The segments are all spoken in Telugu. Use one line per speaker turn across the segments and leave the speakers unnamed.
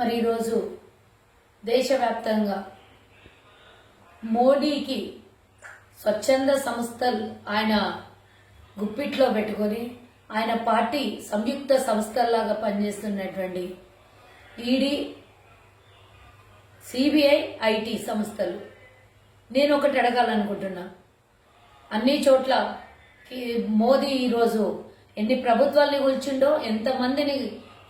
మరి ఈరోజు దేశవ్యాప్తంగా మోడీకి స్వచ్ఛంద సంస్థలు ఆయన గుప్పిట్లో పెట్టుకొని ఆయన పార్టీ సంయుక్త సంస్థల్లాగా పనిచేస్తున్నటువంటి ఈడీ సిబిఐ ఐటీ సంస్థలు. నేను ఒకటి అడగాలనుకుంటున్నా. అన్ని చోట్ల మోదీ ఈరోజు ఎన్ని ప్రభుత్వాల్ని కూల్చుండో ఎంతమందిని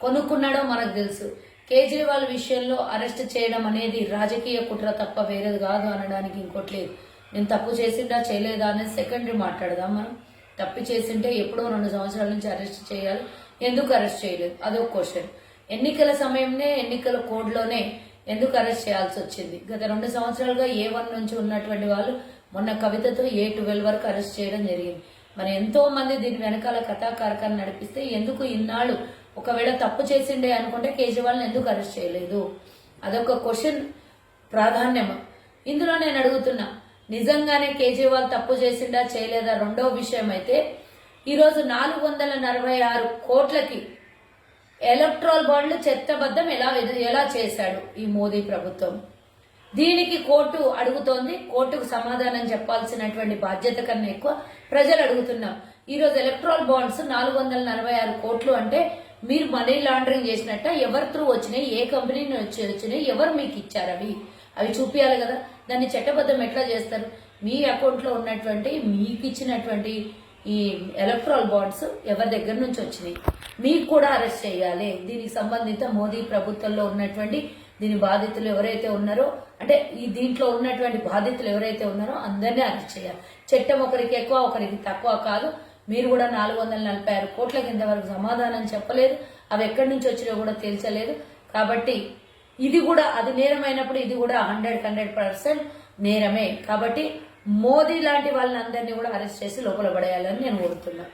కొనుక్కున్నాడో మనకు తెలుసు. కేజ్రీవాల్ విషయంలో అరెస్ట్ చేయడం అనేది రాజకీయ కుట్ర తప్ప వేరేది కాదు అనడానికి ఇంకోటి లేదు. నేను తప్పు చేసిందా చేయలేదా అనేది సెకండరీ మాట్లాడదాం మనం. తప్పు చేసింటే ఎప్పుడో రెండు సంవత్సరాల నుంచి అరెస్ట్ చేయాలి. ఎందుకు అరెస్ట్ చేయలేదు? అదొక క్వశ్చన్ ఎన్నికల సమయంలో ఎన్నికల కోడ్లోనే ఎందుకు అరెస్ట్ చేయాల్సి వచ్చింది? గత రెండు సంవత్సరాలుగా ఏ వన్ నుంచి ఉన్నటువంటి వాళ్ళు మొన్న కవితతో ఏ ట్వెల్వ్ వరకు అరెస్ట్ చేయడం జరిగింది. మరి ఎంతో మంది దీని వెనకాల కథాకారకాన్ని నడిపిస్తే ఎందుకు ఇన్నాళ్ళు ఒకవేళ తప్పు చేసిండే అనుకుంటే కేజ్రీవాల్ని ఎందుకు అరెస్ట్ చేయలేదు? అదొక క్వశ్చన్ ప్రాధాన్యం. ఇందులో నేను అడుగుతున్నా నిజంగానే కేజ్రీవాల్ తప్పు చేసిండా చేయలేదా? రెండో విషయం అయితే ఈరోజు నాలుగు వందల నలభై ఆరు కోట్లకి ఎలక్ట్రాల్ బాండ్లు చెత్తబద్ధం ఎలా ఎలా చేశాడు ఈ మోదీ ప్రభుత్వం? దీనికి కోర్టు అడుగుతోంది. కోర్టుకు సమాధానం చెప్పాల్సినటువంటి బాధ్యత కన్నా ఎక్కువ ప్రజలు అడుగుతున్నాం ఈరోజు ఎలక్ట్రాల్ బాండ్స్ నాలుగు వందల నలభై ఆరు కోట్లు అంటే మీరు మనీ లాండరింగ్ చేసినట్ట ఎవరి త్రూ వచ్చినాయి ఏ కంపెనీ నుంచి వచ్చినాయి ఎవరు మీకు ఇచ్చారు అవి? అవి చూపించాలి కదా. దాన్ని చట్టబద్ధం ఎట్లా చేస్తారు? మీ అకౌంట్లో ఉన్నటువంటి మీకు ఇచ్చినటువంటి ఈ ఎలక్ట్రాల్ బాండ్స్ ఎవరి దగ్గర నుంచి వచ్చినాయి? మీకు కూడా అరెస్ట్ చేయాలి. దీనికి సంబంధిత మోదీ ప్రభుత్వంలో ఉన్నటువంటి దీని బాధితులు ఎవరైతే ఉన్నారో అంటే ఈ దీంట్లో ఉన్నటువంటి బాధితులు ఎవరైతే ఉన్నారో అందరినీ అరెస్ట్ చేయాలి. చట్టం ఒకరికి ఎక్కువ ఒకరికి తక్కువ కాదు. మీరు కూడా నాలుగు వందల నలభై ఆరు కోట్ల కింద వరకు సమాధానం చెప్పలేదు. అవి ఎక్కడి నుంచి వచ్చినా కూడా తేల్చలేదు. కాబట్టి ఇది కూడా అది నేరమైనప్పుడు ఇది కూడా హండ్రెడ్ హండ్రెడ్ పర్సెంట్ నేరమే. కాబట్టి మోదీ లాంటి వాళ్ళని అందరినీ కూడా అరెస్ట్ చేసి లోపల పడేయాలని నేను కోరుతున్నాను.